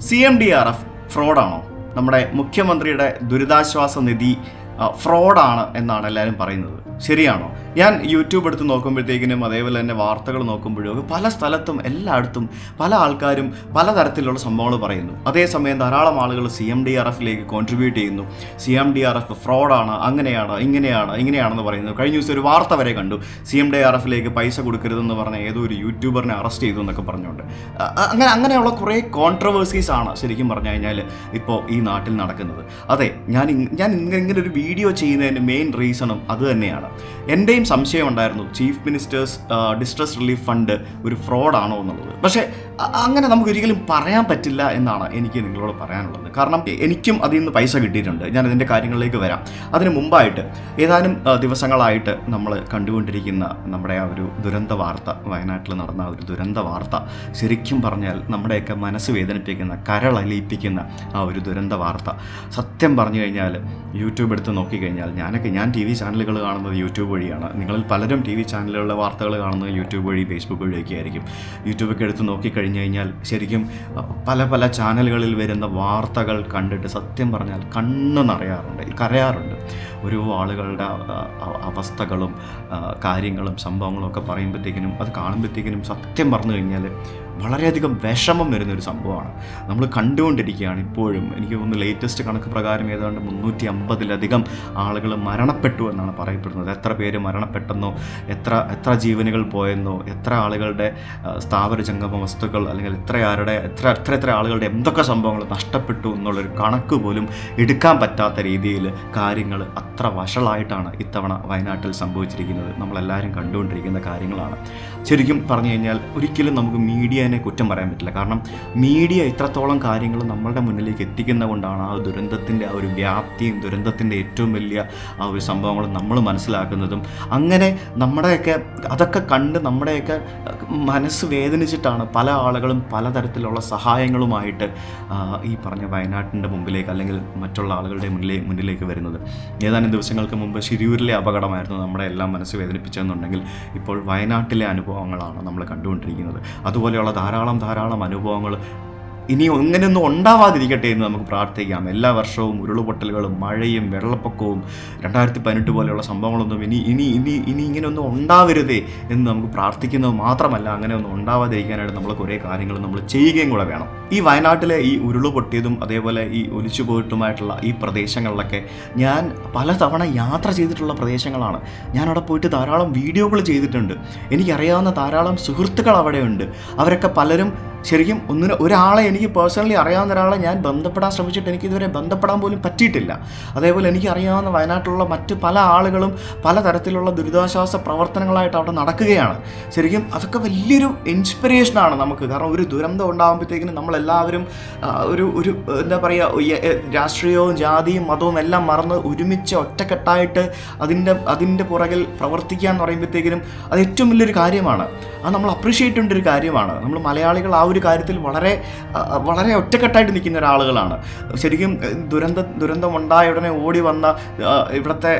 C M D R F ഫ്രോഡാണോ? നമ്മുടെ മുഖ്യമന്ത്രിയുടെ ദുരിതാശ്വാസ നിധി ഫ്രോഡാണ് എന്നാണ് എല്ലാവരും പറയുന്നത്. ശരിയാണോ? ഞാൻ യൂട്യൂബ് എടുത്ത് നോക്കുമ്പോഴത്തേക്കിനും അതേപോലെ തന്നെ വാർത്തകൾ നോക്കുമ്പോഴും പല സ്ഥലത്തും എല്ലായിടത്തും പല ആൾക്കാരും പല തരത്തിലുള്ള സംഭവങ്ങൾ പറയുന്നു. അതേസമയം ധാരാളം ആളുകൾ സി എം ഡി ആർ എഫിലേക്ക് കോൺട്രിബ്യൂട്ട് ചെയ്യുന്നു. C M D R F ഫ്രോഡാണ് അങ്ങനെയാണ് ഇങ്ങനെയാണ് ഇങ്ങനെയാണെന്ന് പറയുന്നു. കഴിഞ്ഞ ദിവസം ഒരു വാർത്ത വരെ കണ്ടു. സി എം ഡി ആർ എഫിലേക്ക് പൈസ കൊടുക്കരുതെന്ന് പറഞ്ഞ ഏതോ ഒരു യൂട്യൂബറിനെ അറസ്റ്റ് ചെയ്തു എന്നൊക്കെ പറഞ്ഞുകൊണ്ട്. അങ്ങനെ അങ്ങനെയുള്ള കുറേ കോൺട്രവേഴ്സീസ് ആണ് ശരിക്കും പറഞ്ഞു കഴിഞ്ഞാൽ ഇപ്പോൾ ഈ നാട്ടിൽ നടക്കുന്നത്. അതെ ഞാൻ ഞാൻ ഇങ്ങനെ ഇങ്ങനെ ഒരു വീഡിയോ ചെയ്യുന്നതിന്റെ മെയിൻ റീസണും അത് തന്നെയാണ്. എന്റെയും സംശയം ഉണ്ടായിരുന്നു chief minister's distress relief fund ഒരു ഫ്രോഡാണോ എന്നുള്ളത്. പക്ഷേ അങ്ങനെ നമുക്ക് ഒരിക്കലും പറയാൻ പറ്റില്ല എന്നാണ് എനിക്ക് നിങ്ങളോട് പറയാനുള്ളത്. കാരണം എനിക്കും അതിൽ നിന്ന് പൈസ കിട്ടിയിട്ടുണ്ട്. ഞാൻ ഇതിന്റെ കാര്യങ്ങളിലേക്ക് വരാം. അതിന് മുമ്പായിട്ട് ഏതാനും ദിവസങ്ങളായിട്ട് നമ്മൾ കണ്ടുകൊണ്ടിരിക്കുന്ന നമ്മുടെ ആ ഒരു ദുരന്ത വാർത്ത വയനാട്ടിൽ നടന്ന ഒരു ദുരന്ത വാർത്ത ശരിക്കും പറഞ്ഞാൽ നമ്മുടെയൊക്കെ മനസ്സ് വേദനിപ്പിക്കുന്ന കരളലിയിപ്പിക്കുന്ന ആ ഒരു ദുരന്ത വാർത്ത. സത്യം പറഞ്ഞു കഴിഞ്ഞാൽ യൂട്യൂബ് എടുത്ത് നോക്കിക്കഴിഞ്ഞാൽ ഞാനൊക്കെ ഞാൻ ടി വി ചാനലുകൾ കാണുന്നത് യൂട്യൂബ് വഴിയാണ്. നിങ്ങളിൽ പലരും ടി വി ചാനലുകളിലെ വാർത്തകൾ കാണുന്നത് യൂട്യൂബ് വഴി ഫേസ്ബുക്ക് വഴിയൊക്കെ ആയിരിക്കും യൂട്യൂബൊക്കെ എടുത്ത് നോക്കിക്കഴിഞ്ഞ് കഴിഞ്ഞാൽ ശരിക്കും പല പല ചാനലുകളിൽ വരുന്ന വാർത്തകൾ കണ്ടിട്ട് സത്യം പറഞ്ഞാൽ കണ്ണു നിറയാറുണ്ട് കരയാറുണ്ട്. ഓരോ ആളുകളുടെ അവസ്ഥകളും കാര്യങ്ങളും സംഭവങ്ങളും ഒക്കെ പറയുമ്പോഴത്തേക്കിനും അത് കാണുമ്പോഴത്തേക്കിനും സത്യം പറഞ്ഞു കഴിഞ്ഞാൽ വളരെയധികം വിഷമം വരുന്ന ഒരു സംഭവമാണ്. നമ്മൾ കണ്ടുകൊണ്ടിരിക്കുകയാണ് ഇപ്പോഴും. എനിക്ക് തോന്നുന്നു ലേറ്റസ്റ്റ് കണക്ക് പ്രകാരം ഏതാണ്ട് മുന്നൂറ്റി അമ്പതിലധികം ആളുകൾ മരണപ്പെട്ടു എന്നാണ് പറയപ്പെടുന്നത്. എത്ര പേര് മരണപ്പെട്ടെന്നോ എത്ര എത്ര ജീവനുകൾ പോയെന്നോ എത്ര ആളുകളുടെ സ്ഥാപന ജംഗമ വസ്തുക്കൾ അല്ലെങ്കിൽ എത്ര ആരുടെ എത്ര എത്ര എത്ര ആളുകളുടെ എന്തൊക്കെ സംഭവങ്ങൾ നഷ്ടപ്പെട്ടു എന്നുള്ളൊരു കണക്ക് പോലും എടുക്കാൻ പറ്റാത്ത രീതിയിൽ കാര്യങ്ങൾ അത്ര വഷളായിട്ടാണ് ഇത്തവണ വയനാട്ടിൽ സംഭവിച്ചിരിക്കുന്നത്. നമ്മളെല്ലാവരും കണ്ടുകൊണ്ടിരിക്കുന്ന കാര്യങ്ങളാണ്. ശരിക്കും പറഞ്ഞു കഴിഞ്ഞാൽ ഒരിക്കലും നമുക്ക് മീഡിയനെ കുറ്റം പറയാൻ പറ്റില്ല. കാരണം മീഡിയ ഇത്രത്തോളം കാര്യങ്ങൾ നമ്മളുടെ മുന്നിലേക്ക് എത്തിക്കുന്ന കൊണ്ടാണ് ആ ദുരന്തത്തിന്റെ ആ ഒരു വ്യാപ്തിയും ദുരന്തത്തിന്റെ ഏറ്റവും വലിയ ആ ഒരു സംഭവങ്ങൾ നമ്മൾ മനസ്സിലാക്കുന്നതും. അങ്ങനെ നമ്മുടെയൊക്കെ അതൊക്കെ കണ്ട് നമ്മുടെയൊക്കെ മനസ്സ് വേദനിച്ചിട്ടാണ് പല ആളുകളും പലതരത്തിലുള്ള സഹായങ്ങളുമായിട്ട് ഈ പറഞ്ഞ വയനാട്ടിന്റെ മുമ്പിലേക്ക് അല്ലെങ്കിൽ മറ്റുള്ള ആളുകളുടെ മുന്നിലേ മുന്നിലേക്ക് വരുന്നത്. ഏതാനും ദിവസങ്ങൾക്ക് മുമ്പ് ശിരൂരിലെ അപകടമായിരുന്നു നമ്മുടെ എല്ലാം മനസ്സ് വേദനിപ്പിച്ചതെന്നുണ്ടെങ്കിൽ ഇപ്പോൾ വയനാട്ടിലെ അനുഭവങ്ങളാണ് നമ്മൾ കണ്ടുകൊണ്ടിരിക്കുന്നത്. അതുപോലെയുള്ള ധാരാളം ധാരാളം അനുഭവങ്ങൾ ഇനി അങ്ങനെയൊന്നും ഉണ്ടാവാതിരിക്കട്ടെ എന്ന് നമുക്ക് പ്രാർത്ഥിക്കാം. എല്ലാ വർഷവും ഉരുളുപൊട്ടലുകളും മഴയും വെള്ളപ്പൊക്കവും രണ്ടായിരത്തി പതിനെട്ട് പോലെയുള്ള സംഭവങ്ങളൊന്നും ഇനി ഇനി ഇനി ഇനി ഇങ്ങനെയൊന്നും ഉണ്ടാവരുതേ എന്ന് നമുക്ക് പ്രാർത്ഥിക്കുന്നത് മാത്രമല്ല അങ്ങനെയൊന്നും ഉണ്ടാവാതിരിക്കാനായിട്ട് നമ്മൾ കുറേ കാര്യങ്ങൾ നമ്മൾ ചെയ്യുകയും കൂടെ വേണം. ഈ വയനാട്ടിലെ ഈ ഉരുൾ പൊട്ടിയതും അതേപോലെ ഈ ഒലിച്ചു പോയിട്ടുമായിട്ടുള്ള ഈ പ്രദേശങ്ങളിലൊക്കെ ഞാൻ പലതവണ യാത്ര ചെയ്തിട്ടുള്ള പ്രദേശങ്ങളാണ്. ഞാൻ അവിടെ പോയിട്ട് ധാരാളം വീഡിയോകൾ ചെയ്തിട്ടുണ്ട്. എനിക്കറിയാവുന്ന ധാരാളം സുഹൃത്തുക്കൾ അവിടെയുണ്ട്. അവരൊക്കെ പലരും ശരിക്കും ഒന്നിന് ഒരാളെ എനിക്ക് പേഴ്സണലി അറിയാവുന്ന ഒരാളെ ഞാൻ ബന്ധപ്പെടാൻ ശ്രമിച്ചിട്ട് എനിക്ക് ഇതുവരെ ബന്ധപ്പെടാൻ പോലും പറ്റിയിട്ടില്ല. അതേപോലെ എനിക്ക് അറിയാവുന്ന വയനാട്ടിലുള്ള മറ്റ് പല ആളുകളും പല തരത്തിലുള്ള ദുരിതാശ്വാസ പ്രവർത്തനങ്ങളായിട്ട് അവിടെ നടക്കുകയാണ്. ശരിക്കും അതൊക്കെ വലിയൊരു ഇൻസ്പിറേഷനാണ് നമുക്ക്. കാരണം ഒരു ദുരന്തം ഉണ്ടാകുമ്പോഴത്തേക്കിനും നമ്മളെല്ലാവരും ഒരു ഒരു എന്താ പറയുക രാഷ്ട്രീയവും ജാതിയും മതവും എല്ലാം മറന്ന് ഒരുമിച്ച് ഒറ്റക്കെട്ടായിട്ട് അതിന്റെ അതിന്റെ പുറകിൽ പ്രവർത്തിക്കുക എന്ന് പറയുമ്പോഴത്തേക്കിനും അത് ഏറ്റവും വലിയൊരു കാര്യമാണ്. അത് നമ്മൾ അപ്രീഷിയേറ്റ് ചെയ്യേണ്ട ഒരു കാര്യമാണ്. നമ്മൾ മലയാളികൾ ആ കാര്യത്തിൽ വളരെ വളരെ ഒറ്റക്കെട്ടായിട്ട് നിൽക്കുന്ന ഒരാളുകളാണ്. ശരിക്കും ദുരന്ത ദുരന്തമുണ്ടായ ഉടനെ ഓടി വന്ന ഇവിടുത്തെ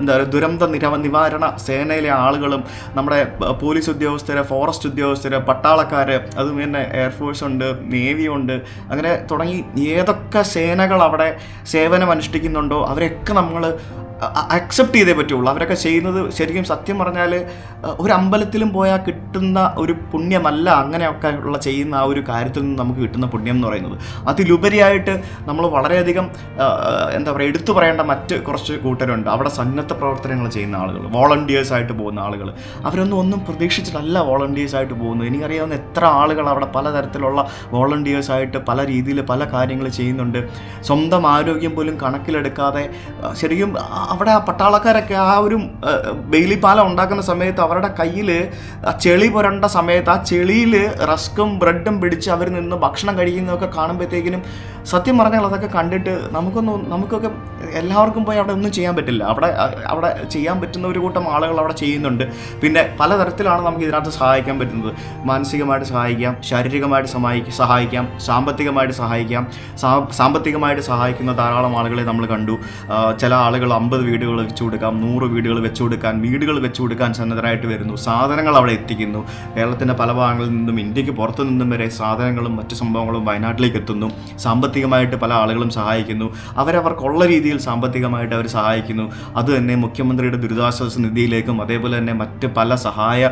എന്താ പറയുക ദുരന്ത നിരവ നിവാരണ സേനയിലെ ആളുകളും നമ്മുടെ പോലീസ് ഉദ്യോഗസ്ഥര് ഫോറസ്റ്റ് ഉദ്യോഗസ്ഥര് പട്ടാളക്കാർ അതും തന്നെ എയർഫോഴ്സ് ഉണ്ട് നേവി ഉണ്ട് അങ്ങനെ തുടങ്ങി ഏതൊക്കെ സേനകൾ അവിടെ സേവനം അനുഷ്ഠിക്കുന്നുണ്ടോ അവരെയൊക്കെ നമ്മൾ അക്സെപ്റ്റ് ചെയ്തേ പറ്റുള്ളൂ. അവരൊക്കെ ചെയ്യുന്നത് ശരിക്കും സത്യം പറഞ്ഞാൽ ഒരു അമ്പലത്തിലും പോയാൽ കിട്ടുന്ന ഒരു പുണ്യമല്ല അങ്ങനെയൊക്കെ ഉള്ള ചെയ്യുന്ന ആ ഒരു കാര്യത്തിൽ നിന്ന് നമുക്ക് കിട്ടുന്ന പുണ്യം എന്ന് പറയുന്നത്. അതിലുപരിയായിട്ട് നമ്മൾ വളരെയധികം എന്താ പറയുക എടുത്തു പറയേണ്ട മറ്റ് കുറച്ച് കൂട്ടരുണ്ട്. അവിടെ സന്നദ്ധ പ്രവർത്തനങ്ങൾ ചെയ്യുന്ന ആളുകൾ വോളണ്ടിയേഴ്സ് ആയിട്ട് പോകുന്ന ആളുകൾ. അവരൊന്നും ഒന്നും പ്രതീക്ഷിച്ചിട്ടല്ല വോളണ്ടിയേഴ്സ് ആയിട്ട് പോകുന്നത്. എനിക്കറിയാവുന്ന എത്ര ആളുകൾ അവിടെ പലതരത്തിലുള്ള വോളണ്ടിയേഴ്സ് ആയിട്ട് പല രീതിയിൽ പല കാര്യങ്ങൾ ചെയ്യുന്നുണ്ട്. സ്വന്തം ആരോഗ്യം പോലും കണക്കിലെടുക്കാതെ ശരിക്കും അവിടെ ആ പട്ടാളക്കാരൊക്കെ ആ ഒരു ബെയിലി പാലം ഉണ്ടാക്കുന്ന സമയത്ത് അവരുടെ കയ്യിൽ ആ ചെളി പുരണ്ട സമയത്ത് ആ ചെളിയിൽ റസ്കും ബ്രെഡും പിടിച്ച് അവർ നിന്ന് ഭക്ഷണം കഴിക്കുന്നതൊക്കെ കാണുമ്പോഴത്തേക്കിനും സത്യം പറഞ്ഞാൽ അതൊക്കെ കണ്ടിട്ട് നമുക്കൊന്നും നമുക്കൊക്കെ എല്ലാവർക്കും പോയി അവിടെ ഒന്നും ചെയ്യാൻ പറ്റില്ല. അവിടെ അവിടെ ചെയ്യാൻ പറ്റുന്ന ഒരു കൂട്ടം ആളുകൾ അവിടെ ചെയ്യുന്നുണ്ട്. പിന്നെ പലതരത്തിലാണ് നമുക്ക് ഇതിനകത്ത് സഹായിക്കാൻ പറ്റുന്നത്. മാനസികമായിട്ട് സഹായിക്കാം ശാരീരികമായിട്ട് സഹായിക്കാം സഹായിക്കാം സാമ്പത്തികമായിട്ട് സഹായിക്കാം സാമ്പത്തികമായിട്ട് സഹായിക്കുന്ന ധാരാളം ആളുകളെ നമ്മൾ കണ്ടു. ചില ആളുകൾ അമ്പത് അൻപത് വീടുകൾ വെച്ചു കൊടുക്കാം നൂറ് വീടുകൾ വെച്ചു കൊടുക്കാൻ വീടുകൾ വെച്ചു കൊടുക്കാൻ സന്നദ്ധരായിട്ട് വരുന്നു. സാധനങ്ങൾ അവിടെ എത്തിക്കുന്നു. കേരളത്തിന്റെ പല ഭാഗങ്ങളിൽ നിന്നും ഇന്ത്യയ്ക്ക് പുറത്തു നിന്നും വരെ സാധനങ്ങളും മറ്റു സംഭവങ്ങളും വയനാട്ടിലേക്ക് എത്തുന്നു. സാമ്പത്തികമായിട്ട് പല ആളുകളും സഹായിക്കുന്നു. അവരവർക്കുള്ള രീതിയിൽ സാമ്പത്തികമായിട്ട് അവർ സഹായിക്കുന്നു. അത് തന്നെ മുഖ്യമന്ത്രിയുടെ ദുരിതാശ്വാസ നിധിയിലേക്കും അതേപോലെ തന്നെ മറ്റ് പല സഹായ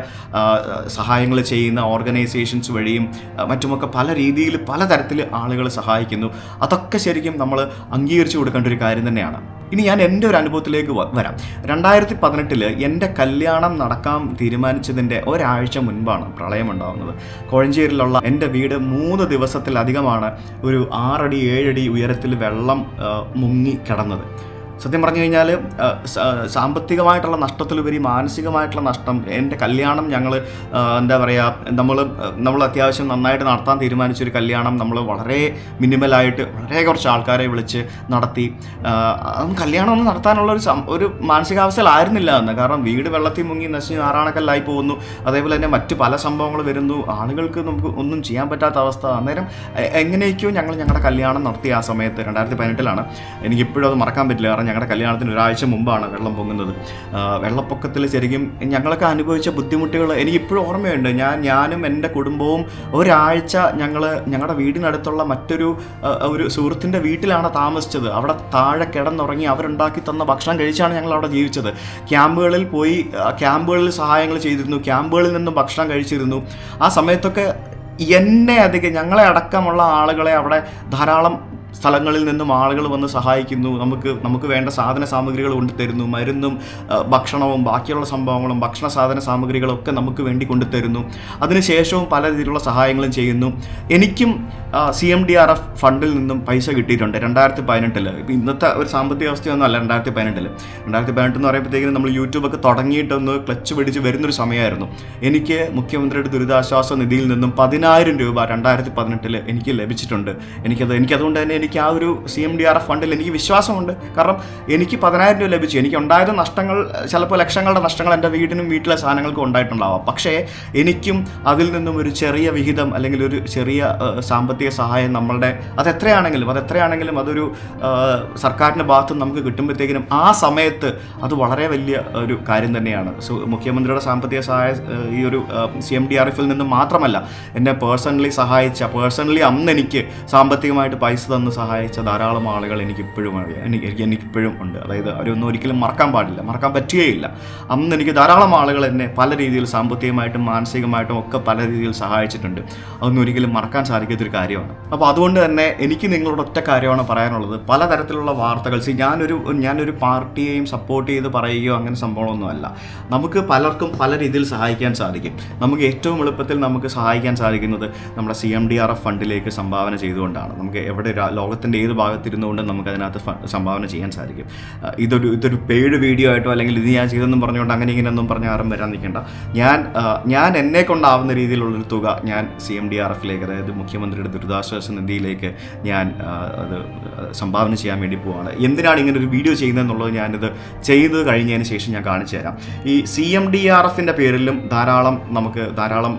സഹായങ്ങൾ ചെയ്യുന്ന ഓർഗനൈസേഷൻസ് വഴിയും മറ്റുമൊക്കെ പല രീതിയിൽ പല പലതരത്തിൽ ആളുകൾ സഹായിക്കുന്നു. അതൊക്കെ ശരിക്കും നമ്മൾ അംഗീകരിച്ചു കൊടുക്കേണ്ട ഒരു കാര്യം തന്നെയാണ്. ഇനി ഞാൻ എന്റെ ഒരു അനുഭവത്തിലേക്ക് വരാം. രണ്ടായിരത്തി പതിനെട്ടിൽ എന്റെ കല്യാണം നടക്കാൻ തീരുമാനിച്ചതിന്റെ ഒരാഴ്ച മുൻപാണ് പ്രളയം ഉണ്ടാകുന്നത് കോഴഞ്ചേരിയിലുള്ള എന്റെ വീട് മൂന്ന് ദിവസത്തിലധികമാണ് ഒരു ആറടി ഏഴടി ഉയരത്തിൽ വെള്ളം മുങ്ങി കിടന്നത്. സത്യം പറഞ്ഞു കഴിഞ്ഞാൽ സാമ്പത്തികമായിട്ടുള്ള നഷ്ടത്തിലുപരി മാനസികമായിട്ടുള്ള നഷ്ടം എന്റെ കല്യാണം ഞങ്ങൾ എന്താ പറയുക നമ്മൾ നമ്മൾ അത്യാവശ്യം നന്നായിട്ട് നടത്താൻ തീരുമാനിച്ചൊരു കല്യാണം നമ്മൾ വളരെ മിനിമലായിട്ട് വളരെ കുറച്ച് ആൾക്കാരെ വിളിച്ച് നടത്തി. അതും കല്യാണം ഒന്നും നടത്താനുള്ള ഒരു ഒരു മാനസികാവസ്ഥയിലായിരുന്നില്ല എന്ന് കാരണം വീട് വെള്ളത്തിൽ മുങ്ങി നശിച്ച് നാറാണക്കല്ലായി പോകുന്നു. അതേപോലെ തന്നെ മറ്റ് പല സംഭവങ്ങൾ വരുന്നു. ആളുകൾക്ക് നമുക്ക് ഒന്നും ചെയ്യാൻ പറ്റാത്ത അവസ്ഥ. അന്നേരം എങ്ങനെയൊക്കെയോ ഞങ്ങൾ ഞങ്ങളുടെ കല്യാണം നടത്തി ആ സമയത്ത് രണ്ടായിരത്തി പതിനെട്ടിലാണ്. എനിക്കിപ്പോഴും അത് മറക്കാൻ പറ്റില്ല. കാരണം ഞങ്ങളുടെ കല്യാണത്തിന് ഒരാഴ്ച മുമ്പാണ് വെള്ളം പൊങ്ങുന്നത്. വെള്ളപ്പൊക്കത്തിൽ ശരിക്കും ഞങ്ങളൊക്കെ അനുഭവിച്ച ബുദ്ധിമുട്ടുകൾ എനിക്കിപ്പോഴും ഓർമ്മയുണ്ട്. ഞാൻ ഞാനും എന്റെ കുടുംബവും ഒരാഴ്ച ഞങ്ങൾ ഞങ്ങളുടെ വീടിനടുത്തുള്ള മറ്റൊരു ഒരു സുഹൃത്തിന്റെ വീട്ടിലാണ് താമസിച്ചത്. അവിടെ താഴെ കിടന്നുറങ്ങി അവരുണ്ടാക്കി തന്ന ഭക്ഷണം കഴിച്ചാണ് ഞങ്ങൾ അവിടെ ജീവിച്ചത്. ക്യാമ്പുകളിൽ പോയി ക്യാമ്പുകളിൽ സഹായങ്ങൾ ചെയ്തിരുന്നു. ക്യാമ്പുകളിൽ നിന്നും ഭക്ഷണം കഴിച്ചിരുന്നു. ആ സമയത്തൊക്കെ എന്നെ അധികം ഞങ്ങളെ അടക്കമുള്ള ആളുകളെ അവിടെ ധാരാളം സ്ഥലങ്ങളിൽ നിന്നും ആളുകൾ വന്ന് സഹായിക്കുന്നു. നമുക്ക് നമുക്ക് വേണ്ട സാധന സാമഗ്രികൾ കൊണ്ടുതരുന്നു മരുന്നും ഭക്ഷണവും ബാക്കിയുള്ള സംഭവങ്ങളും ഭക്ഷണ സാധന സാമഗ്രികളൊക്കെ നമുക്ക് വേണ്ടി കൊണ്ടുതരുന്നു അതിനുശേഷവും പല രീതിയിലുള്ള സഹായങ്ങളും ചെയ്യുന്നു. എനിക്കും C M D R F ഫണ്ടിൽ നിന്നും പൈസ കിട്ടിയിട്ടുണ്ട്. രണ്ടായിരത്തി പതിനെട്ടിൽ ഇന്നത്തെ ഒരു സാമ്പത്തിക അവസ്ഥയൊന്നും അല്ല രണ്ടായിരത്തി പതിനെട്ടിൽ രണ്ടായിരത്തി പതിനെട്ട് എന്ന് പറയുമ്പോഴത്തേക്കും നമ്മൾ യൂട്യൂബൊക്കെ തുടങ്ങിയിട്ടൊന്ന് ക്ലച്ച് പിടിച്ച് വരുന്നൊരു സമയമായിരുന്നു. എനിക്ക് മുഖ്യമന്ത്രിയുടെ ദുരിതാശ്വാസ നിധിയിൽ നിന്നും പതിനായിരം രൂപ രണ്ടായിരത്തി പതിനെട്ടിൽ എനിക്ക് ലഭിച്ചിട്ടുണ്ട്. എനിക്കത് എനിക്കതുകൊണ്ട് തന്നെ എനിക്ക് ആ ഒരു C M D R F ഫണ്ടിൽ എനിക്ക് വിശ്വാസമുണ്ട്. കാരണം എനിക്ക് പതിനായിരം രൂപ ലഭിച്ചു. എനിക്ക് ഉണ്ടായത് നഷ്ടങ്ങൾ ചിലപ്പോൾ ലക്ഷങ്ങളുടെ നഷ്ടങ്ങൾ എന്റെ വീടിനും വീട്ടിലെ സാധനങ്ങൾക്കും ഉണ്ടായിട്ടുണ്ടാവാം. പക്ഷേ എനിക്കും അതിൽ നിന്നും ഒരു ചെറിയ വിഹിതം അല്ലെങ്കിൽ ഒരു ചെറിയ സാമ്പത്തിക സഹായം നമ്മളുടെ അത് എത്രയാണെങ്കിലും അത് എത്രയാണെങ്കിലും അതൊരു സർക്കാരിന്റെ ഭാഗത്ത് നമുക്ക് കിട്ടുമ്പോഴത്തേക്കിനും ആ സമയത്ത് അത് വളരെ വലിയ ഒരു കാര്യം തന്നെയാണ്. സോ മുഖ്യമന്ത്രിയുടെ സാമ്പത്തിക സഹായ ഈ ഒരു സി എം ഡി ആർ എഫിൽ നിന്ന് മാത്രമല്ല എന്നെ പേഴ്സണലി സഹായിച്ച പേഴ്സണലി അന്ന് എനിക്ക് സാമ്പത്തികമായിട്ട് പൈസ തന്ന് സഹായിച്ച ധാരാളം ആളുകൾ എനിക്കിപ്പോഴും അറിയാം. എനിക്ക് എനിക്ക് എനിക്കിപ്പോഴും ഉണ്ട്. അതായത് അവരൊന്നും ഒരിക്കലും മറക്കാൻ പാടില്ല. മറക്കാൻ പറ്റുകയില്ല. അന്ന് എനിക്ക് ധാരാളം ആളുകൾ എന്നെ പല രീതിയിൽ സാമ്പത്തികമായിട്ടും മാനസികമായിട്ടും ഒക്കെ പല രീതിയിൽ സഹായിച്ചിട്ടുണ്ട്. അതൊന്നും ഒരിക്കലും മറക്കാൻ സാധിക്കാത്തൊരു കാര്യമാണ്. അപ്പോൾ അതുകൊണ്ട് തന്നെ എനിക്ക് നിങ്ങളോട് ഒറ്റ കാര്യമാണ് പറയാനുള്ളത്. പലതരത്തിലുള്ള വാർത്തകൾ. സി ഞാനൊരു ഞാനൊരു പാർട്ടിയെയും സപ്പോർട്ട് ചെയ്ത് പറയുകയോ അങ്ങനെ സംഭവമൊന്നുമല്ല നമുക്ക് പലർക്കും പല രീതിയിൽ സഹായിക്കാൻ സാധിക്കും. നമുക്ക് ഏറ്റവും എളുപ്പത്തിൽ നമുക്ക് സഹായിക്കാൻ സാധിക്കുന്നത് നമ്മുടെ C M D R F ഫണ്ടിലേക്ക് സംഭാവന ചെയ്തുകൊണ്ടാണ്. നമുക്ക് എവിടെ ലോകത്തിന്റെ ഏത് ഭാഗത്തിരുന്നുകൊണ്ട് നമുക്ക് അതിനകത്ത് സംഭാവന ചെയ്യാൻ സാധിക്കും. ഇതൊരു ഇതൊരു പെയ്ഡ് വീഡിയോ ആയിട്ടോ അല്ലെങ്കിൽ ഇത് ഞാൻ ചെയ്തെന്നും പറഞ്ഞുകൊണ്ട് അങ്ങനെ ഇങ്ങനെയൊന്നും പറഞ്ഞ് ആരും വരാൻ നിൽക്കേണ്ട. ഞാൻ ഞാൻ എന്നെ കൊണ്ടാവുന്ന രീതിയിലുള്ളൊരു തുക ഞാൻ സി എം ഡി ആർ എഫിലേക്ക് അതായത് മുഖ്യമന്ത്രിയുടെ ദുരിതാശ്വാസ നിധിയിലേക്ക് ഞാൻ അത് സംഭാവന ചെയ്യാൻ വേണ്ടി പോവാണ്. എന്തിനാണ് ഇങ്ങനെ ഒരു വീഡിയോ ചെയ്യുന്നതെന്നുള്ളത് ഞാനിത് ചെയ്ത് കഴിഞ്ഞതിന് ശേഷം ഞാൻ കാണിച്ചു തരാം. ഈ സി എം ഡി ആർ എഫിന്റെ പേരിലും ധാരാളം നമുക്ക് ധാരാളം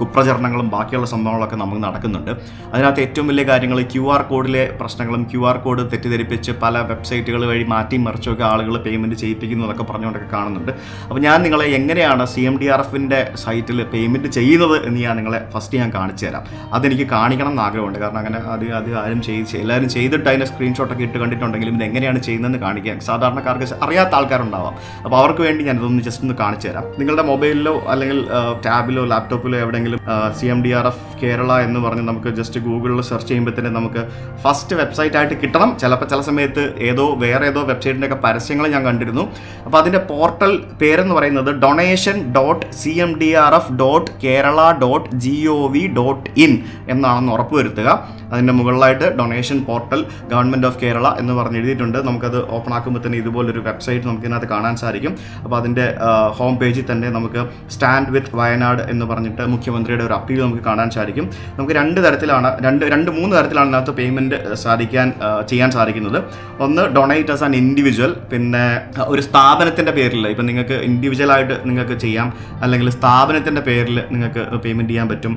കുപ്രചരണങ്ങളും ബാക്കിയുള്ള സംഭവങ്ങളൊക്കെ നമുക്ക് നടക്കുന്നുണ്ട്. അതിനകത്ത് ഏറ്റവും വലിയ കാര്യങ്ങൾ ക്യു ആർ കോഡിലെ പ്രശ്നങ്ങളും ക്യു ആർ കോഡ് തെറ്റിദ്ധരിപ്പിച്ച് പല വെബ്സൈറ്റുകൾ വഴി മാറ്റി മറിച്ചൊക്കെ ആളുകൾ പേയ്മെന്റ് ചെയ്യിപ്പിക്കുന്നതൊക്കെ പറഞ്ഞുകൊണ്ടൊക്കെ കാണുന്നുണ്ട്. അപ്പോൾ ഞാൻ നിങ്ങളെ എങ്ങനെയാണ് സി എം ഡി ആർ എഫിന്റെ സൈറ്റിൽ പേയ്മെന്റ് ചെയ്യുന്നത് എന്ന് ഞാൻ നിങ്ങളെ ഫസ്റ്റ് ഞാൻ കാണിച്ചു തരാം. അതെനിക്ക് കാണിക്കണം എന്ന് ആഗ്രഹമുണ്ട്. കാരണം അങ്ങനെ അത് അത് ആരും ചെയ്ത് എല്ലാവരും ചെയ്തിട്ട് അതിന്റെ സ്ക്രീൻഷോട്ടൊക്കെ ഇട്ട് കണ്ടിട്ടുണ്ടെങ്കിലും ഇത് എങ്ങനെയാണ് ചെയ്യുന്നതെന്ന് കാണിക്കാൻ സാധാരണക്കാർക്ക് അറിയാത്ത ആൾക്കാരുണ്ടാവാം. അപ്പോൾ അവർക്ക് വേണ്ടി ഞാൻ ഇതൊന്ന് ജസ്റ്റ് ഒന്ന് കാണിച്ചു തരാം. നിങ്ങളുടെ മൊബൈലിലോ അല്ലെങ്കിൽ ടാബിലോ ലാപ്ടോപ്പിലോ എവിടെയെങ്കിലും C M D R F Kerala എന്ന് പറഞ്ഞ് നമുക്ക് ജസ്റ്റ് ഗൂഗിളിൽ സെർച്ച് ചെയ്യുമ്പോൾ തന്നെ നമുക്ക് ഫസ്റ്റ് വെബ്സൈറ്റ് ആയിട്ട് കിട്ടണം. ചിലപ്പോൾ ചില സമയത്ത് ഏതോ വേറെ ഏതോ വെബ്സൈറ്റിന്റെ ഒക്കെ പരസ്യങ്ങൾ ഞാൻ കണ്ടിരുന്നു. അപ്പോൾ അതിന്റെ പോർട്ടൽ പേരെന്ന് പറയുന്നത് donation dot C M D R F dot Kerala dot G O V dot in എന്നാണെന്ന് ഉറപ്പുവരുത്തുക. അതിന്റെ മുകളിലായിട്ട് donation portal government of Kerala എന്ന് പറഞ്ഞ് എഴുതിയിട്ടുണ്ട്. നമുക്കത് ഓപ്പൺ ആക്കുമ്പോൾ തന്നെ ഇതുപോലൊരു വെബ്സൈറ്റ് നമുക്ക് ഇതിനകത്ത് കാണാൻ സാധിക്കും. അപ്പോൾ അതിന്റെ ഹോം പേജിൽ തന്നെ നമുക്ക് സ്റ്റാൻഡ് വിത്ത് വയനാട് എന്ന് പറഞ്ഞിട്ട് മുഖ്യമന്ത്രിയുടെ ഒരു അപ്പീൽ നമുക്ക് കാണാൻ സാധിക്കും. നമുക്ക് രണ്ട് തരത്തിലാണ് രണ്ട് രണ്ട് മൂന്ന് തരത്തിലാണ് ഇതിനകത്ത് പേയ്മെന്റ് പേയ്മെന്റ് സാധിക്കാൻ ചെയ്യാൻ സാധിക്കുന്നത്. ഒന്ന് ഡൊണേറ്റ് ആസ് ആൻ ഇൻഡിവിജ്വൽ പിന്നെ ഒരു സ്ഥാപനത്തിന്റെ പേരിൽ ഇപ്പം നിങ്ങൾക്ക് ഇൻഡിവിജ്വൽ ആയിട്ട് നിങ്ങൾക്ക് ചെയ്യാം അല്ലെങ്കിൽ സ്ഥാപനത്തിന്റെ പേരിൽ നിങ്ങൾക്ക് പേയ്മെന്റ് ചെയ്യാൻ പറ്റും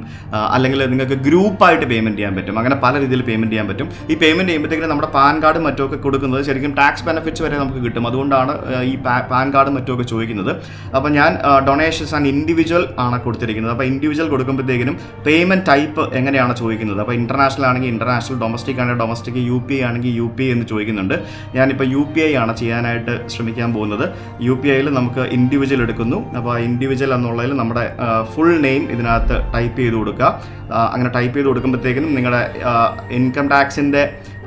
അല്ലെങ്കിൽ നിങ്ങൾക്ക് ഗ്രൂപ്പായിട്ട് പേയ്മെന്റ് ചെയ്യാൻ പറ്റും അങ്ങനെ പല രീതിയിൽ പേയ്മെന്റ് ചെയ്യാൻ പറ്റും. ഈ പേയ്മെന്റ് ചെയ്യുമ്പോഴത്തേക്കും നമ്മുടെ പാൻ കാർഡ് മറ്റുമൊക്കെ കൊടുക്കുന്നത് ശരിക്കും ടാക്സ് ബെനിഫിറ്റ്സ് വരെ നമുക്ക് കിട്ടും. അതുകൊണ്ടാണ് ഈ പാൻ കാർഡ് മറ്റുമൊക്കെ ചോദിക്കുന്നത്. അപ്പോൾ ഞാൻ ഡൊണേഷൻസ് ആൻഡ് ഇൻഡിവിജ്വൽ ആണ് കൊടുത്തിരിക്കുന്നത്. അപ്പോൾ ഇൻഡിവിജ്വൽ കൊടുക്കുമ്പോഴത്തേക്കിനും പേയ്മെന്റ് ടൈപ്പ് എങ്ങനെയാണ് ചോദിക്കുന്നത്? അപ്പോൾ ഇന്റർനാഷണൽ ആണെങ്കിൽ ഇന്റർനാഷണൽ ഡൊമസ്റ്റിക് ആണെങ്കിൽ ഡൊമസ്റ്റിക് യു പി ഐ ആണെങ്കിൽ യു പി ഐ എന്ന് ചോദിക്കുന്നുണ്ട്. ഞാനിപ്പോൾ യു പി ഐ ആണ് ചെയ്യാനായിട്ട് ശ്രമിക്കാൻ പോകുന്നത്. യു പി ഐയിൽ നമുക്ക് ഇൻഡിവിജ്വൽ എടുക്കുന്നു. അപ്പോൾ ആ ഇൻഡിവിജ്വൽ എന്നുള്ളതിൽ നമ്മുടെ ഫുൾ നെയിം ഇതിനകത്ത് ടൈപ്പ് ചെയ്ത് കൊടുക്കുക. അങ്ങനെ ടൈപ്പ് ചെയ്ത് കൊടുക്കുമ്പോഴത്തേക്കിനും നിങ്ങളുടെ ഇൻകം ടാക്സിന്റെ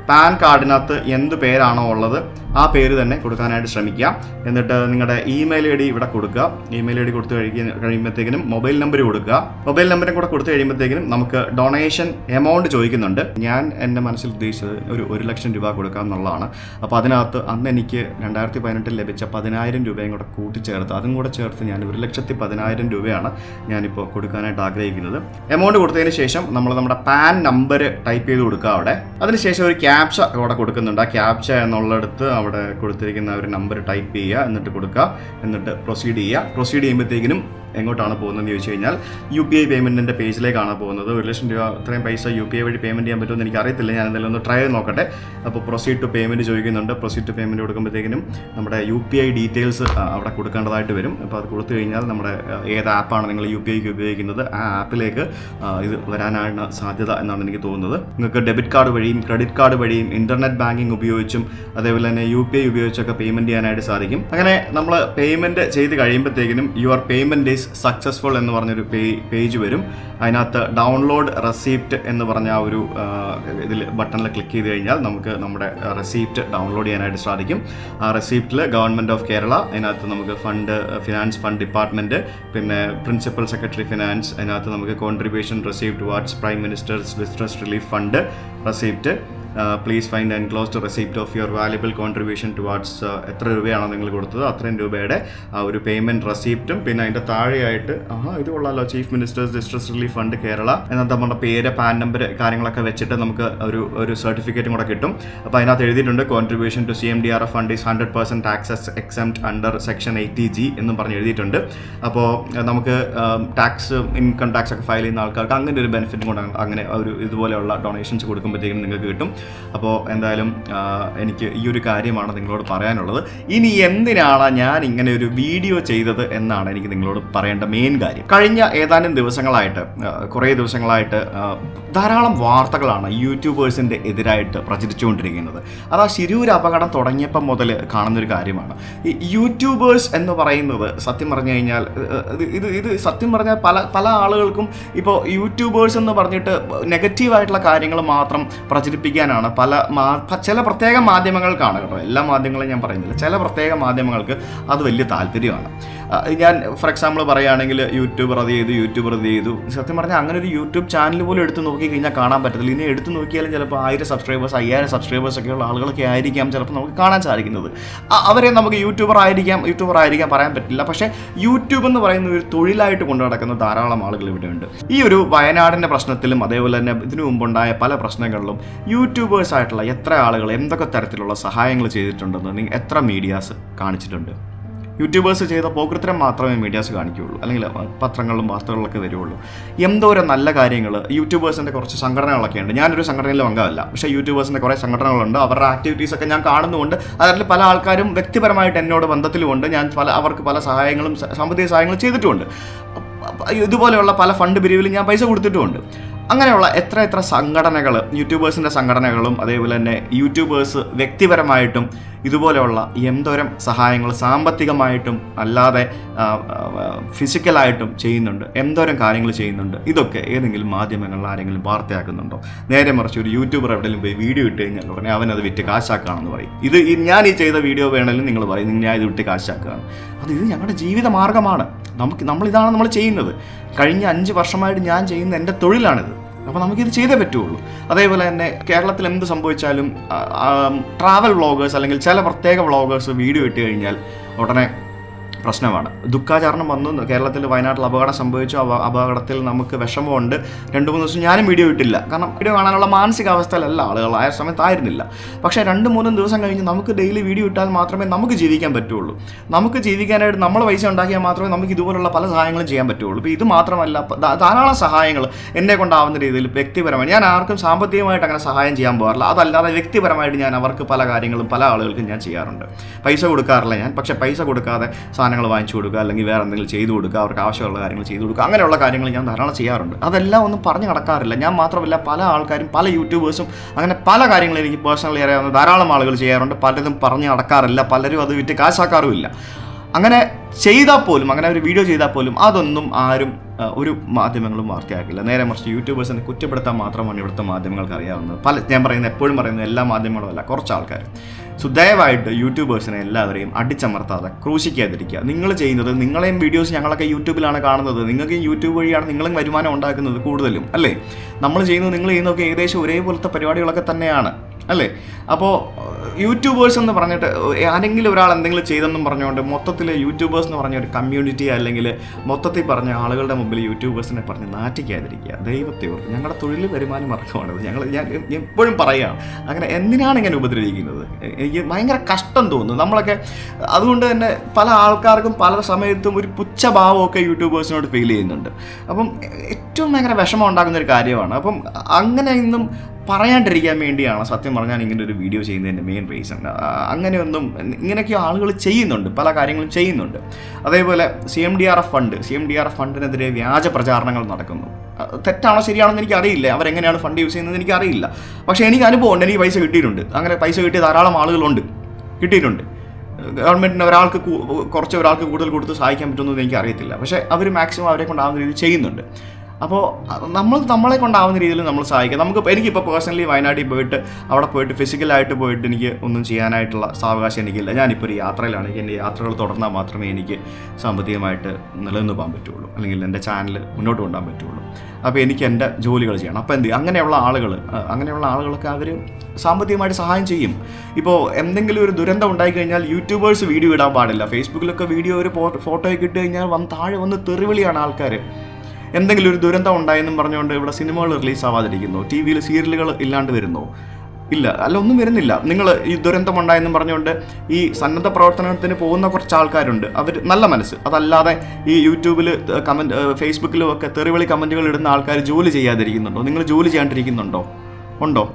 പാൻ കാർഡിനകത്ത് എന്ത് പേരാണോ ഉള്ളത് ആ പേര് തന്നെ കൊടുക്കാനായിട്ട് ശ്രമിക്കുക. എന്നിട്ട് നിങ്ങളുടെ ഇമെയിൽ ഐ ഡി ഇവിടെ കൊടുക്കുക. ഇമെയിൽ ഐ ഡി കൊടുത്തു കഴിക്കുന്ന കഴിയുമ്പോഴത്തേക്കിനും മൊബൈൽ നമ്പർ കൊടുക്കുക. മൊബൈൽ നമ്പറും കൂടെ കൊടുത്തു കഴിയുമ്പോഴത്തേക്കിനും നമുക്ക് ഡൊണേഷൻ എമൗണ്ട് ചോദിക്കുന്നുണ്ട്. ഞാൻ എന്റെ മനസ്സിൽ ഉദ്ദേശിച്ചത് ഒരു ഒരു ലക്ഷം രൂപ കൊടുക്കുക എന്നുള്ളതാണ്. അപ്പോൾ അതിനകത്ത് അന്ന് എനിക്ക് രണ്ടായിരത്തി പതിനെട്ടിൽ ലഭിച്ച പതിനായിരം രൂപയും കൂടെ കൂട്ടിച്ചേർത്ത് അതും കൂടെ ചേർത്ത് ഞാൻ ഒരു ലക്ഷത്തി പതിനായിരം രൂപയാണ് ഞാനിപ്പോൾ കൊടുക്കാനായിട്ട് ആഗ്രഹിക്കുന്നത്. എമൗണ്ട് കൊടുത്തതിന് ശേഷം നമ്മൾ നമ്മുടെ പാൻ നമ്പർ ടൈപ്പ് ചെയ്ത് കൊടുക്കുക അവിടെ. അതിനുശേഷം ഒരു ക്യാപ്ച അവിടെ കൊടുക്കുന്നുണ്ട്. ആ ക്യാപ്ച എന്നുള്ളിടത്ത് അവിടെ കൊടുത്തിരിക്കുന്ന ഒരു നമ്പർ ടൈപ്പ് ചെയ്യുക എന്നിട്ട് കൊടുക്കുക എന്നിട്ട് പ്രൊസീഡ് ചെയ്യുക. പ്രൊസീഡ് ചെയ്യുമ്പോഴത്തേക്കിനും എങ്ങോട്ടാണ് പോകുന്നതെന്ന് ചോദിച്ചു കഴിഞ്ഞാൽ യു പി ഐ പേയ്മെന്റിന്റെ പേജിലേക്കാണ് പോകുന്നത്. ഒരു ലക്ഷം രൂപ അത്രയും പൈസ യു പി ഐ വഴി പേയ്മെന്റ് ചെയ്യാൻ പറ്റുമെന്ന് എനിക്ക് അറിയത്തില്ല ഞാൻ എന്തായാലും ഒന്ന് ട്രൈ നോക്കട്ടെ. അപ്പോൾ പ്രൊസീഡ് ടു പേയ്മെന്റ് ചോദിക്കുന്നുണ്ട്. പ്രൊസീഡ് ടു പേയ്മെന്റ് കൊടുക്കുമ്പോഴത്തേക്കിനും നമ്മുടെ യു പി ഐ ഡീറ്റെയിൽസ് അവിടെ കൊടുക്കേണ്ടതായിട്ട് വരും. അപ്പോൾ അത് കൊടുത്തു കഴിഞ്ഞാൽ നമ്മുടെ ഏത് ആപ്പാണ് നിങ്ങൾ യു പി ഐക്ക് ഉപയോഗിക്കുന്നത്? ആ ആപ്പിലേക്ക് ഇത് വരാനാണ് സാധ്യത എന്നാണ് എനിക്ക് തോന്നുന്നത്. നിങ്ങൾക്ക് ഡെബിറ്റ് കാർഡ് വഴിയും ക്രെഡിറ്റ് കാർഡ് വഴിയും ഇന്റർനെറ്റ് ബാങ്കിങ് ഉപയോഗിച്ചും അതേപോലെ തന്നെ യു പി ഐ ഉപയോഗിച്ചൊക്കെ പേയ്മെന്റ് ചെയ്യാനായിട്ട് സാധിക്കും. അങ്ങനെ നമ്മൾ പേയ്മെന്റ് ചെയ്ത് കഴിയുമ്പോഴത്തേക്കിനും യുവർ പേയ്മെന്റ് ഈസ് സക്സസ്ഫുൾ എന്ന് പറഞ്ഞൊരു പേജ് വരും. അതിനകത്ത് ഡൗൺലോഡ് റെസീപ്റ്റ് എന്ന് പറഞ്ഞ ആ ഒരു ഇതിൽ ബട്ടണിൽ ക്ലിക്ക് ചെയ്ത് കഴിഞ്ഞാൽ നമുക്ക് നമ്മുടെ റെസീപ്റ്റ് ഡൗൺലോഡ് ചെയ്യാനായിട്ട് സാധിക്കും. ആ റെസീപ്റ്റിൽ ഗവൺമെന്റ് ഓഫ് കേരള അതിനകത്ത് നമുക്ക് ഫണ്ട് ഫിനാൻസ് ഫണ്ട് ഡിപ്പാർട്ട്മെന്റ് പിന്നെ പ്രിൻസിപ്പൽ സെക്രട്ടറി ഫിനാൻസ് അതിനകത്ത് നമുക്ക് contribution receipt what's prime minister's distress relief fund receipt please find enclosed receipt of your valuable contribution towards എത്ര രൂപയാണോ നിങ്ങൾ കൊടുത്തത് അത്രയും രൂപയുടെ ആ ഒരു പേയ്മെന്റ് റെസിപ്റ്റും പിന്നെ അതിന്റെ താഴെയായിട്ട് ആ ഇത് കൊള്ളാലോ chief minister's distress relief fund Kerala എന്നത്തെ നമ്മുടെ പേര് പാൻ നമ്പർ കാര്യങ്ങളൊക്കെ വെച്ചിട്ട് നമുക്ക് ഒരു ഒരു സർട്ടിഫിക്കറ്റും കൂടെ കിട്ടും. അപ്പോൾ അതിനകത്ത് എഴുതിയിട്ടുണ്ട് contribution to C M D R F fund is hundred percent taxes exempt under section eighty G എന്നും പറഞ്ഞ് എഴുതിയിട്ടുണ്ട്. അപ്പോൾ നമുക്ക് ടാക്സ് ഇൻകം ടാക്സ് ഒക്കെ ഫയൽ ചെയ്യുന്ന ആൾക്കാർക്ക് അങ്ങനെ ഒരു ബെനിഫിറ്റും കൂടെ അങ്ങനെ ഒരു ഇതുപോലെയുള്ള ഡൊണേഷൻസ് കൊടുക്കുമ്പോഴത്തേക്കും നിങ്ങൾക്ക് കിട്ടും. അപ്പോൾ എന്തായാലും എനിക്ക് ഈ ഒരു കാര്യമാണ് നിങ്ങളോട് പറയാനുള്ളത്. ഇനി എന്തിനാണ് ഞാൻ ഇങ്ങനെ ഒരു വീഡിയോ ചെയ്തത് എന്നാണ് എനിക്ക് നിങ്ങളോട് പറയേണ്ട മെയിൻ കാര്യം. കഴിഞ്ഞ ഏതാനും ദിവസങ്ങളായിട്ട് കുറേ ദിവസങ്ങളായിട്ട് ധാരാളം വാർത്തകളാണ് യൂട്യൂബേഴ്സിന്റെ എതിരായിട്ട് പ്രചരിച്ചുകൊണ്ടിരിക്കുന്നത്. അത് ആ ശിരൂർ അപകടം തുടങ്ങിയപ്പം മുതൽ കാണുന്നൊരു കാര്യമാണ്. ഈ യൂട്യൂബേഴ്സ് എന്ന് പറയുന്നത് സത്യം പറഞ്ഞു കഴിഞ്ഞാൽ ഇത് ഇത് സത്യം പറഞ്ഞാൽ പല പല ആളുകൾക്കും ഇപ്പോൾ യൂട്യൂബേഴ്സ് എന്ന് പറഞ്ഞിട്ട് നെഗറ്റീവായിട്ടുള്ള കാര്യങ്ങൾ മാത്രം പ്രചരിപ്പിക്കാനാണ് പല ചില പ്രത്യേക മാധ്യമങ്ങൾക്കാണ് കേട്ടോ. എല്ലാ മാധ്യമങ്ങളും ഞാൻ പറയുന്നില്ല. ചില പ്രത്യേക മാധ്യമങ്ങൾക്ക് അത് വലിയ താല്പര്യമാണ്. ഞാൻ ഫോർ എക്സാമ്പിൾ പറയുകയാണെങ്കിൽ യൂട്യൂബർ അത് ചെയ്തു യൂട്യൂബർ അത് ചെയ്തു. സത്യം പറഞ്ഞാൽ അങ്ങനെ ഒരു യൂട്യൂബ് ചാനൽ പോലും എടുത്ത് നോക്കി കഴിഞ്ഞാൽ കാണാൻ പറ്റത്തില്ല. ഇനി എടുത്ത് നോക്കിയാലും ചിലപ്പോൾ ആയിരം സബ്സ്ക്രൈബേഴ്സ് അയ്യായിരം സബ്സ്ക്രൈബേഴ്സ് ഒക്കെയുള്ള ആളുകളൊക്കെ ആയിരിക്കാം ചിലപ്പോൾ നമുക്ക് കാണാൻ സാധിക്കുന്നത്. അവരെ നമുക്ക് യൂട്യൂബർ ആയിരിക്കാം യൂട്യൂബർ ആയിരിക്കാം പറയാൻ പറ്റില്ല. പക്ഷേ യൂട്യൂബ് എന്ന് പറയുന്ന ഒരു തൊഴിലായിട്ട് കൊണ്ടു നടക്കുന്ന ധാരാളം ആളുകൾ ഇവിടെയുണ്ട്. ഈ ഒരു വയനാടിന്റെ പ്രശ്നത്തിലും അതേപോലെ തന്നെ ഇതിനു മുമ്പുണ്ടായ പല പ്രശ്നങ്ങളിലും യൂട്യൂബേഴ്സ് ആയിട്ടുള്ള എത്ര ആളുകൾ എന്തൊക്കെ തരത്തിലുള്ള സഹായങ്ങൾ ചെയ്തിട്ടുണ്ടെന്ന് നിങ്ങൾ എത്ര മീഡിയാസ് കാണിച്ചിട്ടുണ്ട്? യൂട്യൂബേഴ്സ് ചെയ്ത പോകൃത്തരം മാത്രമേ മീഡിയാസ് കാണിക്കുകയുള്ളൂ. അല്ലെങ്കിൽ പത്രങ്ങളിലും വാർത്തകളിലൊക്കെ വരുള്ളൂ എന്തോരം നല്ല കാര്യങ്ങൾ യൂട്യൂബേഴ്സിന്റെ കുറച്ച് സംഘടനകളൊക്കെ ഉണ്ട്. ഞാനൊരു സംഘടനയിലും അംഗമല്ല. പക്ഷേ യൂട്യൂബേഴ്സിന്റെ കുറേ സംഘടനകളുണ്ട്. അവരുടെ ആക്ടിവിറ്റീസൊക്കെ ഞാൻ കാണുന്നുണ്ട് അതിൽ പല ആൾക്കാരും വ്യക്തിപരമായിട്ട് എന്നോട് ബന്ധത്തിലുമുണ്ട്. ഞാൻ പല അവർക്ക് പല സഹായങ്ങളും സാമ്പത്തിക സഹായങ്ങളും ചെയ്തിട്ടുമുണ്ട്. ഇതുപോലെയുള്ള പല ഫണ്ട് പിരിവിലും ഞാൻ പൈസ കൊടുത്തിട്ടുമുണ്ട്. അങ്ങനെയുള്ള എത്ര എത്ര സംഘടനകൾ യൂട്യൂബേഴ്സിന്റെ സംഘടനകളും അതേപോലെ തന്നെ യൂട്യൂബേഴ്സ് വ്യക്തിപരമായിട്ടും ഇതുപോലെയുള്ള എന്തോരം സഹായങ്ങൾ സാമ്പത്തികമായിട്ടും അല്ലാതെ ഫിസിക്കലായിട്ടും ചെയ്യുന്നുണ്ട്. എന്തോരം കാര്യങ്ങൾ ചെയ്യുന്നുണ്ട്. ഇതൊക്കെ ഏതെങ്കിലും മാധ്യമങ്ങളിൽ ആരെങ്കിലും വാർത്തയാക്കുന്നുണ്ടോ? നേരെ മറിച്ച് ഒരു യൂട്യൂബർ എവിടെയെങ്കിലും പോയി വീഡിയോ ഇട്ട് കഴിഞ്ഞാൽ ഉടനെ അവൻ അത് വിറ്റ് കാശാക്കാണെന്ന് പറയും. ഇത് ഞാൻ ഈ ചെയ്ത വീഡിയോ വേണമെങ്കിലും നിങ്ങൾ പറയും ഞാൻ ഇത് വിറ്റ് കാശാക്കുകയാണ്. അത് ഇത് ഞങ്ങളുടെ ജീവിത മാർഗമാണ് നമുക്ക് നമ്മളിതാണ് നമ്മൾ ചെയ്യുന്നത്. കഴിഞ്ഞ അഞ്ച് വർഷമായിട്ട് ഞാൻ ചെയ്യുന്ന എന്റെ തൊഴിലാണിത്. അപ്പോൾ നമുക്കിത് ചെയ്തേ പറ്റുള്ളൂ. അതേപോലെ തന്നെ കേരളത്തിൽ എന്ത് സംഭവിച്ചാലും ട്രാവൽ വ്ളോഗേഴ്സ് അല്ലെങ്കിൽ ചില പ്രത്യേക വ്ളോഗേഴ്സ് വീഡിയോ ഇട്ട് കഴിഞ്ഞാൽ ഉടനെ പ്രശ്നമാണ്. ദുഃഖാചരണം വന്നു. കേരളത്തിൽ വയനാട്ടിൽ അപകടം സംഭവിച്ചു. അപ- അപകടത്തിൽ നമുക്ക് വിഷമമുണ്ട്. രണ്ട് മൂന്ന് ദിവസം ഞാനും വീഡിയോ ഇട്ടില്ല. കാരണം വീഡിയോ കാണാനുള്ള മാനസികാവസ്ഥയിലല്ല ആളുകൾ. ആ സമയത്തായിരുന്നില്ല പക്ഷേ രണ്ട് മൂന്നും ദിവസം കഴിഞ്ഞ് നമുക്ക് ഡെയിലി വീഡിയോ ഇട്ടാൽ മാത്രമേ നമുക്ക് ജീവിക്കാൻ പറ്റുള്ളൂ. നമുക്ക് ജീവിക്കാനായിട്ട് നമ്മൾ പൈസ ഉണ്ടാക്കിയാൽ മാത്രമേ നമുക്ക് ഇതുപോലുള്ള പല സഹായങ്ങളും ചെയ്യാൻ പറ്റുള്ളൂ. ഇപ്പോൾ ഇത് മാത്രമല്ല ധാരാളം സഹായങ്ങൾ എന്നെ കൊണ്ടാവുന്ന രീതിയിൽ വ്യക്തിപരമായി ഞാൻ ആർക്കും സാമ്പത്തികമായിട്ട് അങ്ങനെ സഹായം ചെയ്യാൻ പോകാറില്ല. അതല്ലാതെ വ്യക്തിപരമായിട്ട് ഞാൻ അവർക്ക് പല കാര്യങ്ങളും പല ആളുകൾക്കും ഞാൻ ചെയ്യാറുണ്ട്. പൈസ കൊടുക്കാറില്ല ഞാൻ. പക്ഷേ പൈസ കൊടുക്കാതെ സാധനങ്ങൾ വാങ്ങിച്ചു കൊടുക്കുക അല്ലെങ്കിൽ വേറെ എന്തെങ്കിലും ചെയ്തു കൊടുക്കുക അവർക്ക് ആവശ്യമുള്ള കാര്യങ്ങൾ ചെയ്തു കൊടുക്കുക അങ്ങനെയുള്ള കാര്യങ്ങൾ ഞാൻ ധാരാളം ചെയ്യാറുണ്ട്. അതെല്ലാം ഒന്നും പറഞ്ഞു നടക്കാറില്ല. ഞാൻ മാത്രമല്ല പല ആൾക്കാരും പല യൂട്യൂബേഴ്സും അങ്ങനെ പല കാര്യങ്ങളും എനിക്ക് പേഴ്സണലി അറിയാവുന്ന ധാരാളം ആളുകൾ ചെയ്യാറുണ്ട്. പലരും പറഞ്ഞു നടക്കാറില്ല. പലരും അത് വിറ്റ് കാശാക്കാറുമില്ല അങ്ങനെ ചെയ്താൽ പോലും അങ്ങനെ ഒരു വീഡിയോ ചെയ്താൽ പോലും അതൊന്നും ആരും ഒരു മാധ്യമങ്ങളും വാർത്തയാക്കില്ല. നേരെ മറിച്ച് യൂട്യൂബേഴ്സിനെ കുറ്റപ്പെടുത്താൻ മാത്രമാണ് ഇവിടുത്തെ മാധ്യമങ്ങൾക്ക് അറിയാവുന്നത്. പല ഞാൻ പറയുന്നത് എപ്പോഴും പറയുന്നത് എല്ലാ മാധ്യമങ്ങളും അല്ല കുറച്ച് ആൾക്കാർ സോ ദയവായിട്ട് യൂട്യൂബേഴ്സിനെ എല്ലാവരെയും അടിച്ചമർത്താതെ ക്രൂശിക്കാതിരിക്കുക. നിങ്ങൾ ചെയ്യുന്നത് നിങ്ങളെയും വീഡിയോസ് ഞങ്ങളൊക്കെ യൂട്യൂബിലാണ് കാണുന്നത്. നിങ്ങൾക്ക് യൂട്യൂബ് വഴിയാണ് നിങ്ങളും വരുമാനം ഉണ്ടാക്കുന്നത് കൂടുതലും അല്ലേ? നമ്മൾ ചെയ്യുന്നത് നിങ്ങൾ ചെയ്യുന്നതൊക്കെ ഏകദേശം ഒരേപോലത്തെ പരിപാടികളൊക്കെ തന്നെയാണ്. അല്ലേ? അപ്പോൾ യൂട്യൂബേഴ്സ് എന്ന് പറഞ്ഞിട്ട് ആരെങ്കിലും ഒരാൾ എന്തെങ്കിലും ചെയ്തെന്നും പറഞ്ഞുകൊണ്ട് മൊത്തത്തിൽ യൂട്യൂബേഴ്സ് എന്ന് പറഞ്ഞ ഒരു കമ്മ്യൂണിറ്റി അല്ലെങ്കിൽ മൊത്തത്തിൽ പറഞ്ഞ ആളുകളുടെ മുമ്പിൽ യൂട്യൂബേഴ്സിനെ പറഞ്ഞ് നാറ്റിക്കാതിരിക്കുക. ദൈവത്തെ ഓർത്ത് ഞങ്ങളുടെ തൊഴിൽ വരുമാനം മാർഗമാണത് ഞങ്ങൾ ഞാൻ എപ്പോഴും പറയാം അങ്ങനെ എന്തിനാണ് ഇങ്ങനെ ഉപദ്രവിക്കുന്നത്? എനിക്ക് ഭയങ്കര കഷ്ടം തോന്നുന്നു. നമ്മളൊക്കെ അതുകൊണ്ട് തന്നെ പല ആൾക്കാർക്കും പല സമയത്തും ഒരു പുച്ഛഭാവമൊക്കെ യൂട്യൂബേഴ്സിനോട് ഫീൽ ചെയ്യുന്നുണ്ട്. അപ്പം ഏറ്റവും ഭയങ്കര വിഷമം ഉണ്ടാകുന്ന ഒരു കാര്യമാണ്. അപ്പം അങ്ങനെ ഇന്നും പറയാണ്ടിരിക്കാൻ വേണ്ടിയാണ് സത്യം പറഞ്ഞാൽ ഇങ്ങനെ ഒരു വീഡിയോ ചെയ്യുന്നതിന്റെ മെയിൻ റീസൺ അങ്ങനെയൊന്നും ഇങ്ങനെയൊക്കെ ആളുകൾ ചെയ്യുന്നുണ്ട് പല കാര്യങ്ങളും ചെയ്യുന്നുണ്ട്. അതേപോലെ C M D R F fund C M D R F ഫണ്ടിനെതിരെ വ്യാജ പ്രചാരണങ്ങൾ നടക്കുന്നു. തെറ്റാണോ ശരിയാണെന്ന് എനിക്ക് അറിയില്ല അവരെങ്ങനെയാണ് ഫണ്ട് യൂസ് ചെയ്യുന്നത് എനിക്ക് അറിയില്ല പക്ഷേ എനിക്ക് അനുഭവമുണ്ട് എനിക്ക് പൈസ കിട്ടിയിട്ടുണ്ട്. അങ്ങനെ പൈസ കിട്ടിയ ധാരാളം ആളുകളുണ്ട് കിട്ടിയിട്ടുണ്ട്. ഗവൺമെന്റിന് ഒരാൾക്ക് കുറച്ച് ഒരാൾക്ക് കൂടുതൽ കൊടുത്ത് സഹായിക്കാൻ പറ്റുമെന്ന് എനിക്ക് അറിയത്തില്ല പക്ഷേ അവർ മാക്സിമം അവരെ കൊണ്ടാകുന്ന രീതിയിൽ ചെയ്യുന്നുണ്ട്. അപ്പോൾ നമ്മൾ നമ്മളെ കൊണ്ടാവുന്ന രീതിയിൽ നമ്മൾ സഹായിക്കാം. നമുക്ക് എനിക്കിപ്പോൾ പേഴ്സണലി വയനാട്ടിൽ പോയിട്ട് അവിടെ പോയിട്ട് ഫിസിക്കലായിട്ട് പോയിട്ട് എനിക്ക് ഒന്നും ചെയ്യാനായിട്ടുള്ള സാവകാശം എനിക്കില്ല. ഞാനിപ്പോൾ ഒരു യാത്രയിലാണ്. എനിക്ക് എന്റെ യാത്രകൾ തുടർന്നാൽ മാത്രമേ എനിക്ക് സാമ്പത്തികമായിട്ട് നിലനിന്ന് പോകാൻ പറ്റുള്ളൂ. അല്ലെങ്കിൽ എന്റെ ചാനൽ മുന്നോട്ട് കൊണ്ടുപോകാൻ പറ്റുള്ളൂ. അപ്പോൾ എനിക്ക് എന്റെ ജോലികൾ ചെയ്യണം. അപ്പോൾ എന്ത് അങ്ങനെയുള്ള ആളുകൾ അങ്ങനെയുള്ള ആളുകളൊക്കെ അവർ സാമ്പത്തികമായിട്ട് സഹായം ചെയ്യും. ഇപ്പോൾ എന്തെങ്കിലും ഒരു ദുരന്തം ഉണ്ടായി കഴിഞ്ഞാൽ യൂട്യൂബേഴ്സ് വീഡിയോ ഇടാൻ പാടില്ല. ഫേസ്ബുക്കിലൊക്കെ വീഡിയോ ഒരു ഫോട്ടോയൊക്കെ ഇട്ട് കഴിഞ്ഞാൽ വന്ന് താഴെ വന്ന് തെറിവിളിയാണ് ആൾക്കാർ എന്തെങ്കിലും ഒരു ദുരന്തം ഉണ്ടായെന്നും പറഞ്ഞുകൊണ്ട് ഇവിടെ സിനിമകൾ റിലീസ് ആവാതിരിക്കുന്നു. ടി വിയിൽ സീരിയലുകൾ ഇല്ലാണ്ട് വരുന്നു. ഇല്ല അല്ല ഒന്നും വരുന്നില്ല. നിങ്ങൾ ഈ ദുരന്തം ഉണ്ടായെന്നും പറഞ്ഞുകൊണ്ട് ഈ സന്നദ്ധ പ്രവർത്തനത്തിന് പോകുന്ന കുറച്ച് ആൾക്കാരുണ്ട്. അവർ നല്ല മനസ്സ്. അതല്ലാതെ ഈ യൂട്യൂബിൽ കമന്റ് ഫേസ്ബുക്കിലും ഒക്കെ തെറിവിളി കമന്റുകൾ ഇടുന്ന ആൾക്കാർ ജോലി ചെയ്യാതിരിക്കുന്നുണ്ടോ? നിങ്ങൾ ജോലി ചെയ്യാണ്ടിരിക്കുന്നുണ്ടോ? ഉണ്ടോ?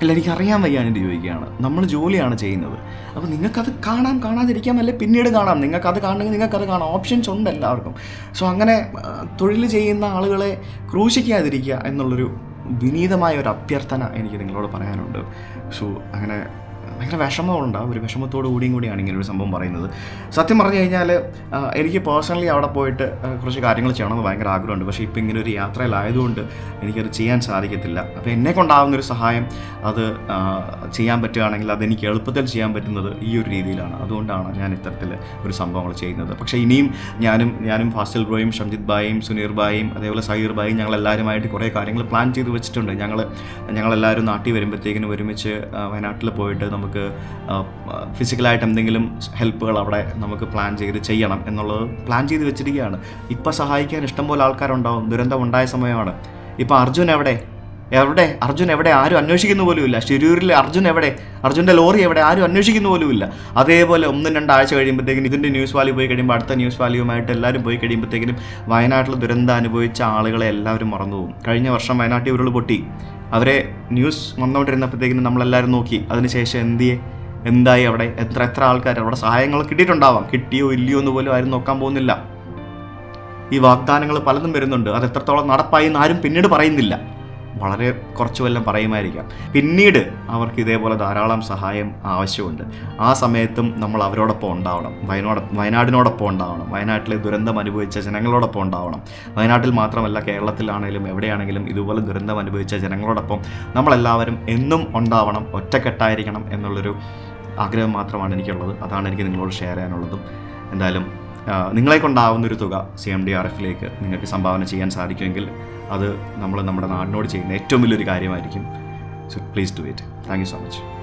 അല്ല എനിക്ക് അറിയാൻ വയ്യാണ് ചോദിക്കുകയാണ്. നമ്മൾ ജോലിയാണ് ചെയ്യുന്നത്. അപ്പോൾ നിങ്ങൾക്കത് കാണാം കാണാതിരിക്കാം അല്ലെ? പിന്നീട് കാണാം. നിങ്ങൾക്കത് കാണണമെങ്കിൽ നിങ്ങൾക്കത് കാണാം. ഓപ്ഷൻസ് ഉണ്ട് എല്ലാവർക്കും. സോ അങ്ങനെ തൊഴിൽ ചെയ്യുന്ന ആളുകളെ ക്രൂശിക്കാതിരിക്കുക എന്നുള്ളൊരു വിനീതമായ ഒരു അഭ്യർത്ഥന എനിക്ക് നിങ്ങളോട് പറയാനുണ്ട്. സോ അങ്ങനെ ഭയങ്കര വിഷമമുണ്ട്. ഒരു വിഷമത്തോടു കൂടിയും കൂടിയാണ് ഇങ്ങനെ ഒരു സംഭവം പറയുന്നത്. സത്യം പറഞ്ഞു കഴിഞ്ഞാൽ എനിക്ക് പേഴ്സണലി അവിടെ പോയിട്ട് കുറച്ച് കാര്യങ്ങൾ ചെയ്യണമെന്ന് ഭയങ്കര ആഗ്രഹമുണ്ട്. പക്ഷേ ഇപ്പോൾ ഇങ്ങനെ ഒരു യാത്രയിലായതുകൊണ്ട് എനിക്കത് ചെയ്യാൻ സാധിക്കത്തില്ല. അപ്പോൾ എന്നെ കൊണ്ടാവുന്ന ഒരു സഹായം അത് ചെയ്യാൻ പറ്റുകയാണെങ്കിൽ അതെനിക്ക് എളുപ്പത്തിൽ ചെയ്യാൻ പറ്റുന്നത് ഈ ഒരു രീതിയിലാണ്. അതുകൊണ്ടാണ് ഞാൻ ഇത്തരത്തിൽ ഒരു സംഭവങ്ങൾ ചെയ്യുന്നത്. പക്ഷേ ഇനിയും ഞാനും ഞാനും ഫാസിൽ ബ്രോയും ഷംജിത് ബായും സുനീർ ബായും അതേപോലെ സഹീർ ബായും ഞങ്ങളെല്ലാവരുമായിട്ട് കുറേ കാര്യങ്ങൾ പ്ലാൻ ചെയ്ത് വെച്ചിട്ടുണ്ട്. ഞങ്ങൾ ഞങ്ങളെല്ലാവരും നാട്ടിൽ വരുമ്പോഴത്തേക്കിനും ഒരുമിച്ച് വയനാട്ടിൽ പോയിട്ട് നമുക്ക് ഫിസിക്കലായിട്ട് എന്തെങ്കിലും ഹെൽപ്പുകൾ അവിടെ നമുക്ക് പ്ലാൻ ചെയ്ത് ചെയ്യണം എന്നുള്ളത് പ്ലാൻ ചെയ്ത് വെച്ചിരിക്കുകയാണ്. ഇപ്പം സഹായിക്കാൻ ഇഷ്ടംപോലെ ആൾക്കാരുണ്ടാവും. ദുരന്തം ഉണ്ടായ സമയമാണ്. ഇപ്പം അർജുൻ എവിടെ? എവിടെ? അർജുൻ എവിടെ? ആരും അന്വേഷിക്കുന്ന പോലുമില്ല. ഷിരൂരിൽ അർജുൻ എവിടെ? അർജുന്റെ ലോറി എവിടെ? ആരും അന്വേഷിക്കുന്ന പോലുമില്ല. അതേപോലെ ഒന്നും രണ്ടാഴ്ച കഴിയുമ്പോഴത്തേക്കും ഇതിന്റെ ന്യൂസ് വാല്യൂ പോയി കഴിയുമ്പോൾ അടുത്ത ന്യൂസ് വാല്യൂമായിട്ട് എല്ലാവരും പോയി കഴിയുമ്പോഴത്തേക്കിനും വയനാട്ടിൽ ദുരന്തം അനുഭവിച്ച ആളുകളെ എല്ലാവരും മറന്നുപോകും കഴിഞ്ഞ വർഷം വയനാട്ടിൽ ഉരുൾ പൊട്ടി. അവരെ ന്യൂസ് വന്നുകൊണ്ടിരുന്നപ്പോഴത്തേക്കിനും നമ്മളെല്ലാവരും നോക്കി. അതിനുശേഷം എന്തിയെ എന്തായി അവിടെ? എത്ര എത്ര ആൾക്കാർ അവിടെ സഹായങ്ങൾ കിട്ടിയിട്ടുണ്ടാവാം. കിട്ടിയോ ഇല്ലയോ എന്ന് പോലും ആരും നോക്കാൻ പോകുന്നില്ല. ഈ വാഗ്ദാനങ്ങൾ പലതും വരുന്നുണ്ട്. അത് എത്രത്തോളം നടപ്പായി എന്ന് ആരും പിന്നീട് പറയുന്നില്ല. വളരെ കുറച്ചു വല്ലതും പറയുമായിരിക്കാം. പിന്നീട് അവർക്ക് ഇതേപോലെ ധാരാളം സഹായം ആവശ്യമുണ്ട്. ആ സമയത്തും നമ്മൾ അവരോടൊപ്പം ഉണ്ടാവണം. വയനാട് വയനാടിനോടൊപ്പം ഉണ്ടാവണം. വയനാട്ടിലെ ദുരന്തം അനുഭവിച്ച ജനങ്ങളോടൊപ്പം ഉണ്ടാവണം. വയനാട്ടിൽ മാത്രമല്ല കേരളത്തിലാണെങ്കിലും എവിടെയാണെങ്കിലും ഇതുപോലെ ദുരന്തം അനുഭവിച്ച ജനങ്ങളോടൊപ്പം നമ്മളെല്ലാവരും എന്നും ഉണ്ടാവണം ഒറ്റക്കെട്ടായിരിക്കണം എന്നുള്ളൊരു ആഗ്രഹം മാത്രമാണ് എനിക്കുള്ളത്. അതാണ് എനിക്ക് നിങ്ങളോട് ഷെയർ ചെയ്യാനുള്ളതും. എന്തായാലും നിങ്ങളെ കൊണ്ടാവുന്ന ഒരു തുക സി എം ഡി ആർ എഫിലേക്ക് നിങ്ങൾക്ക് സംഭാവന ചെയ്യാൻ സാധിക്കുമെങ്കിൽ അത് നമ്മൾ നമ്മുടെ നാടിനോട് ചെയ്യുന്ന ഏറ്റവും വലിയൊരു കാര്യമായിരിക്കും. So please do it thank you so much